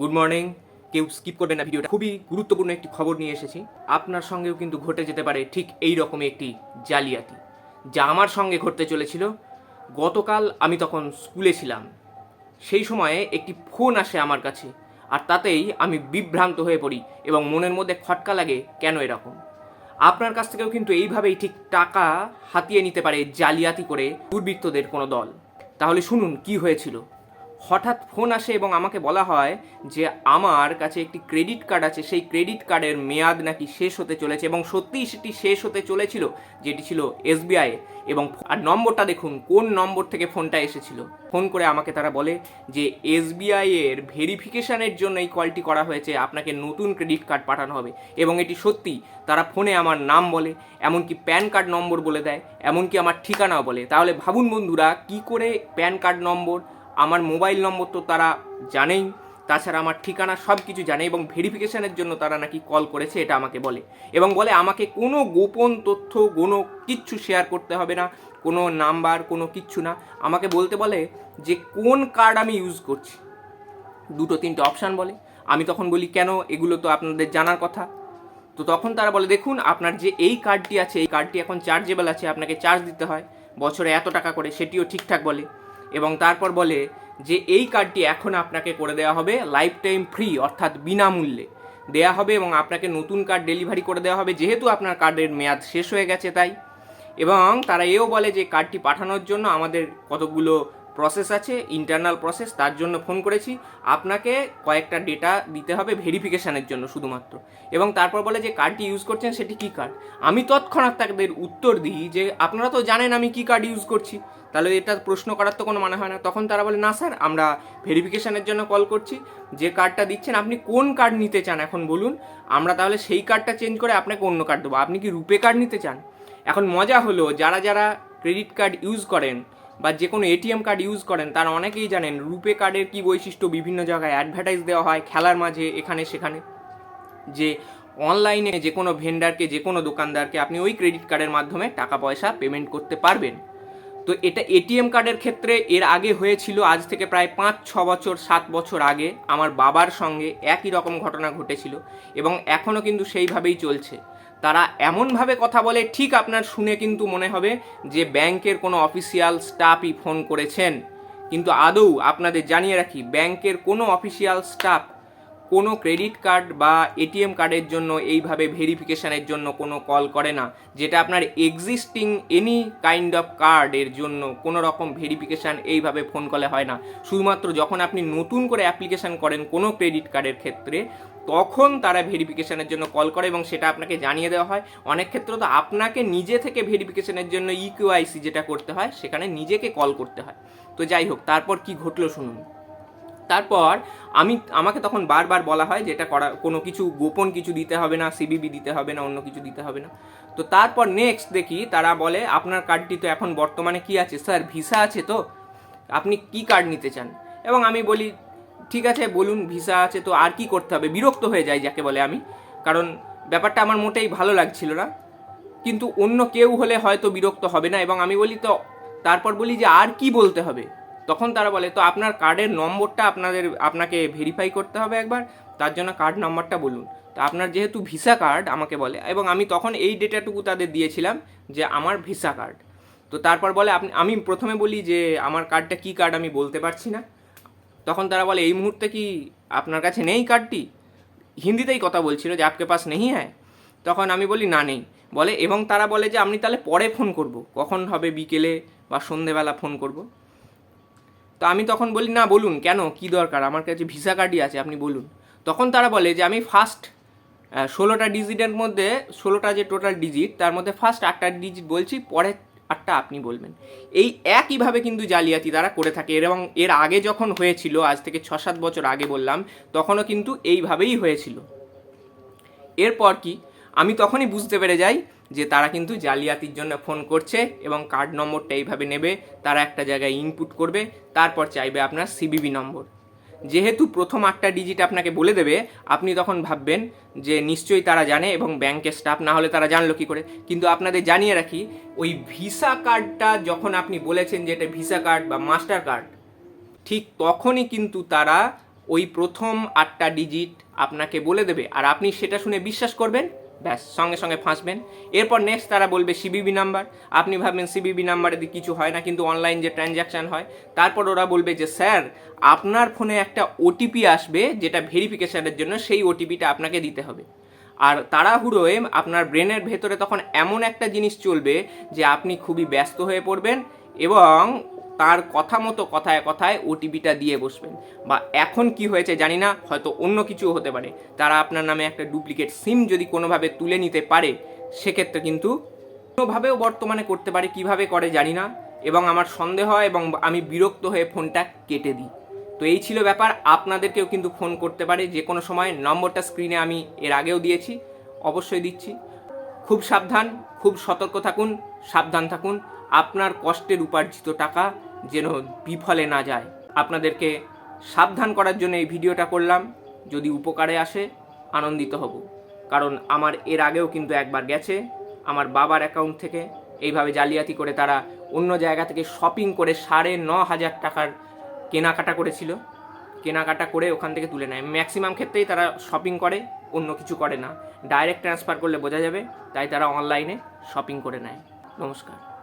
Good morning কেউ skip করবেন না ভিডিওটা। খুবই গুরুত্বপূর্ণ একটি খবর নিয়ে এসেছি। আপনার সঙ্গেও কিন্তু ঘটে যেতে পারে ঠিক এই রকমই একটি জালিয়াতি, যা আমার সঙ্গে ঘটতে চলেছিল। গতকাল আমি তখন স্কুলে ছিলাম। সেই সময়ে একটি ফোন আসে আমার কাছে, আর তাতেই আমি বিভ্রান্ত হয়ে পড়ি এবং মনের মধ্যে খটকা লাগে কেন এরকম? আপনার কাছ থেকেও কিন্তু এইভাবেই ঠিক টাকা হাতিয়ে নিতে পারে জালিয়াতি করে দুর্বৃত্তদের কোনো দল। তাহলে শুনুন কি হয়েছিল। হঠাৎ ফোন আসে এবং আমাকে বলা হয় যে আমার কাছে একটি ক্রেডিট কার্ড আছে। সেই ক্রেডিট কার্ডের মেয়াদ নাকি শেষ হতে চলেছে এবং সত্যিই সেটি শেষ হতে চলেছিল, যেটি ছিল এসবিআই। এবং আর নম্বরটা দেখুন, কোন নম্বর থেকে ফোনটা এসেছিল? ফোন করে আমাকে তারা বলে যে এসবিআই এর ভেরিফিকেশানের জন্য এই কলটি করা হয়েছে, আপনাকে নতুন ক্রেডিট কার্ড পাঠানো হবে। এবং এটি সত্যি, তারা ফোনে আমার নাম বলে, এমনকি প্যান কার্ড নম্বর বলে দেয়, এমনকি আমার ঠিকানাও বলে। তাহলে ভাবুন বন্ধুরা, কি করে প্যান কার্ড নম্বর আমার মোবাইল নম্বর তো তারা জানেই, তাছাড়া আমার ঠিকানা সব কিছু জানে এবং ভেরিফিকেশানের জন্য তারা নাকি কল করেছে, এটা আমাকে বলে। এবং বলে, আমাকে কোনো গোপন তথ্য, কোনো কিচ্ছু শেয়ার করতে হবে না, কোনো নাম্বার, কোনো কিচ্ছু না। আমাকে বলতে বলে যে, কোন কার্ড আমি ইউজ করছি? দুটো তিনটে অপশান বলে। আমি তখন বলি, কেন? এগুলো তো আপনাদের জানার কথা। তো তখন তারা বলে, দেখুন, আপনার যে এই কার্ডটি আছে, এই কার্ডটি এখন চার্জেবল আছে, আপনাকে চার্জ দিতে হয়। বছরে এত টাকা করে, সেটিও ঠিকঠাক বলে। এবং তারপর বলে যে এই কার্ডটি এখন আপনাকে করে দেওয়া হবে লাইফ টাইম ফ্রি অর্থাৎ বিনামূল্যে। দেওয়া হবে এবং আপনাকে নতুন কার্ড ডেলিভারি করে দেওয়া হবে, যেহেতু আপনার কার্ডের মেয়াদ শেষ হয়ে গেছে তাই। এবং তারা এও বলে যে কার্ডটি পাঠানোর জন্য আমাদের কতগুলো প্রসেস আছে ইন্টারনাল প্রসেস তার জন্য ফোন করেছি। আপনাকে কয়েকটা ডেটা দিতে হবে ভেরিফিকেশানের জন্য শুধুমাত্র। এবং তারপর বলে যে কার্ডটি ইউজ করছেন, সেটি কী কার্ড আমি তৎক্ষণাৎ তাদের উত্তর দিই যে, আপনারা তো জানেন আমি কী কার্ড ইউজ করছি। তাহলে এটা প্রশ্ন করার তো কোনো মানে হয় না। তখন তারা বলে, না স্যার, আমরা ভেরিফিকেশানের জন্য কল করছি। যে কার্ডটা দিচ্ছেন, আপনি কোন কার্ড নিতে চান? এখন বলুন, আমরা তাহলে সেই কার্ডটা চেঞ্জ করে আপনাকে অন্য কার্ড দেবো। আপনি কি রুপে কার্ড নিতে চান? এখন মজা হলো, যারা যারা ক্রেডিট কার্ড ইউজ করেন বা যে কোনো এটিএম কার্ড ইউজ করেন, তারা অনেকেই জানেন রুপে কার্ডের কী বৈশিষ্ট্য বিভিন্ন জায়গায় অ্যাডভার্টাইজ দেওয়া হয়, খেলার মাঝে, এখানে, সেখানে। যে অনলাইনে যে কোনো ভেন্ডারকে যে কোনো দোকানদারকে আপনি ওই ক্রেডিট কার্ডের মাধ্যমে টাকা পয়সা পেমেন্ট করতে পারবেন। তো এটা এটিএম কার্ডের ক্ষেত্রে এর আগে হয়েছিল, আজ থেকে প্রায় পাঁচ, ছ বছর, সাত বছর আগে আমার বাবার সঙ্গে একই রকম ঘটনা ঘটেছিল এবং এখনও কিন্তু সেইভাবেই চলছে। তারা এমনভাবে কথা বলে, ঠিক আপনার শুনে কিন্তু মনে হবে যে ব্যাংকের কোনো অফিসিয়াল স্টাফই ফোন করেছেন। কিন্তু আদৌ আপনাদের জানিয়ে রাখি, ব্যাংকের কোনো অফিসিয়াল স্টাফ কোনো ক্রেডিট কার্ড বা এটিএম কার্ডের জন্য এইভাবে ভেরিফিকেশানের জন্য কোনো কল করে না, যেটা আপনার এক্সিস্টিং এনি কাইন্ড অফ কার্ডের জন্য কোনো রকম ভেরিফিকেশান এইভাবে ফোন কলে হয় না। শুধুমাত্র যখন আপনি নতুন করে অ্যাপ্লিকেশান করেন কোনো ক্রেডিট কার্ডের ক্ষেত্রে, তখন তারা ভেরিফিকেশানের জন্য কল করে এবং সেটা আপনাকে জানিয়ে দেওয়া হয়। অনেক ক্ষেত্রে তো আপনাকে নিজে থেকে ভেরিফিকেশানের জন্য E ইকিউআইসি যেটা করতে হয়, সেখানে নিজেকে কল করতে হয়। তো যাই হোক, তারপর কি ঘটলো শুনুন। তারপর আমি, আমাকে তখন বারবার বলা হয় যে এটা করা, কোনো কিছু গোপন কিছু দিতে হবে না সিবিবি দিতে হবে না, অন্য কিছু দিতে হবে না। তো তারপর নেক্সট দেখি, তারা বলে, আপনার কার্ডটি তো এখন বর্তমানে কি আছে? স্যার ভিসা আছে তো। আপনি কি কার্ড নিতে চান? এবং আমি বলি, ঠিক আছে, বলুন ভিসা আছে তো, আর কি করতে হবে? বিরক্ত হয়ে যায় যাকে বলে আমি। কারণ ব্যাপারটা আমার মোটেই ভালো লাগছিল না। কিন্তু অন্য কেউ হলে হয়তো বিরক্ত হবে না। এবং আমি বলি, তো তারপর বলি যে, আর কি বলতে হবে? তখন তারা বলে, তো আপনার কার্ডের নম্বরটা আপনাদের, আপনাকে ভেরিফাই করতে হবে একবার, তার জন্য কার্ড নাম্বারটা বলুন। তো আপনার যেহেতু ভিসা কার্ড আমাকে বলে, এবং আমি তখন এই ডেটাটুকু তাদের দিয়েছিলাম যে আমার ভিসা কার্ড তো তারপর বলে, আপনি, আমি প্রথমে বলি যে আমার কার্ডটা কী কার্ড আমি বলতে পারছি না। তখন তারা বলে, এই মুহূর্তে কি আপনার কাছে নেই কার্ডটি হিন্দিতেই কথা বলছিল যে, আপকে পাস নেই হ্যাঁ? তখন আমি বলি, না, নেই। বলে, এবং তারা বলে যে আপনি তাহলে পরে ফোন করব। কখন হবে বিকেলে বা সন্ধেবেলা ফোন করব? তো আমি তখন বলি, না, বলুন, কেন? কি দরকার? আমার কাছে ভিসা কার্ডই আছে, আপনি বলুন। তখন তারা বলে যে, আমি ফার্স্ট ষোলোটা ডিজিটের মধ্যে, ষোলোটা যে টোটাল ডিজিট তার মধ্যে ফার্স্ট আটটা ডিজিট বলছি পরে আটটা আপনি বলবেন। এই একইভাবে কিন্তু জালিয়াতি তারা করে থাকে। এবং এর আগে যখন হয়েছিল, আজ থেকে ছ সাত বছর আগে বললাম, তখনও কিন্তু এইভাবেই হয়েছিল। এরপর কি? আমি তখনই বুঝতে পেরে যাই যে তারা কিন্তু জালিয়াতির জন্য ফোন করছে এবং কার্ড নম্বরটা এইভাবে নেবে, তারা একটা জায়গায় ইনপুট করবে, তারপর চাইবে আপনার সিবিবি নম্বর। যেহেতু প্রথম আটটা ডিজিট আপনাকে বলে দেবে, আপনি তখন ভাববেন যে নিশ্চয়ই তারা জানে এবং ব্যাংকের স্টাফ না হলে তারা জানলো কী করে। কিন্তু আপনাদের জানিয়ে রাখি, ওই ভিসা কার্ডটা যখন আপনি বলেছেন যে এটা ভিসা কার্ড বা মাস্টার কার্ড ঠিক তখনই কিন্তু তারা ওই প্রথম আটটা ডিজিট আপনাকে বলে দেবে। আর আপনি সেটা শুনে বিশ্বাস করবেন? ব্যাস, সঙ্গে সঙ্গে ফাঁসবেন। এরপর নেক্সট তারা বলবে সিবিবি নাম্বার আপনি ভাববেন সিবিবি নাম্বারে কিছু হয় না, কিন্তু অনলাইন যে ট্রানজ্যাকশান হয়, তারপর ওরা বলবে যে, স্যার, আপনার ফোনে একটা ওটিপি আসবে, যেটা ভেরিফিকেশানের জন্য সেই ওটিপিটা আপনাকে দিতে হবে। আর তাড়াহুড়োয় আপনার ব্রেনের ভেতরে তখন এমন একটা জিনিস চলবে যে, আপনি খুবই ব্যস্ত হয়ে পড়বেন এবং তার কথা মতো কথায় কথায় ওটিপিটা দিয়ে বসবেন। বা এখন কি হয়েছে জানি না, হয়তো অন্য কিছু হতে পারে। তারা আপনার নামে একটা ডুপ্লিকেট সিম যদি কোনোভাবে তুলে নিতে পারে, সেক্ষেত্রে কিন্তু কোনোভাবেও বর্তমানে করতে পারে, কীভাবে করে জানি না। এবং আমার সন্দেহ হয় এবং আমি বিরক্ত হয়ে ফোনটা কেটে দিই। তো এই ছিল ব্যাপার। আপনাদেরকেও কিন্তু ফোন করতে পারে। যে কোনো সময় নম্বরটা স্ক্রিনে আমি এর আগেও দিয়েছি, অবশ্যই দিচ্ছি। খুব সাবধান, খুব সতর্ক থাকুন, সাবধান থাকুন। আপনার কষ্টের উপার্জিত টাকা যেন বিফলে না যায়। আপনাদেরকে সাবধান করার জন্য এই ভিডিওটা করলাম। যদি উপকারে আসে, আনন্দিত হব। কারণ আমার এর আগেও কিন্তু একবার গেছে। আমার বাবার অ্যাকাউন্ট থেকে এইভাবে জালিয়াতি করে তারা অন্য জায়গা থেকে শপিং করে সাড়ে ন হাজার টাকার কেনাকাটা করেছিল। কেনাকাটা করে ওখান থেকে তুলে নেয়। ম্যাক্সিমাম ক্ষেত্রেই তারা শপিং করে, অন্য কিছু করে না। ডাইরেক্ট ট্রান্সফার করলে বোঝা যাবে, তাই তারা অনলাইনে শপিং করে নেয়। নমস্কার।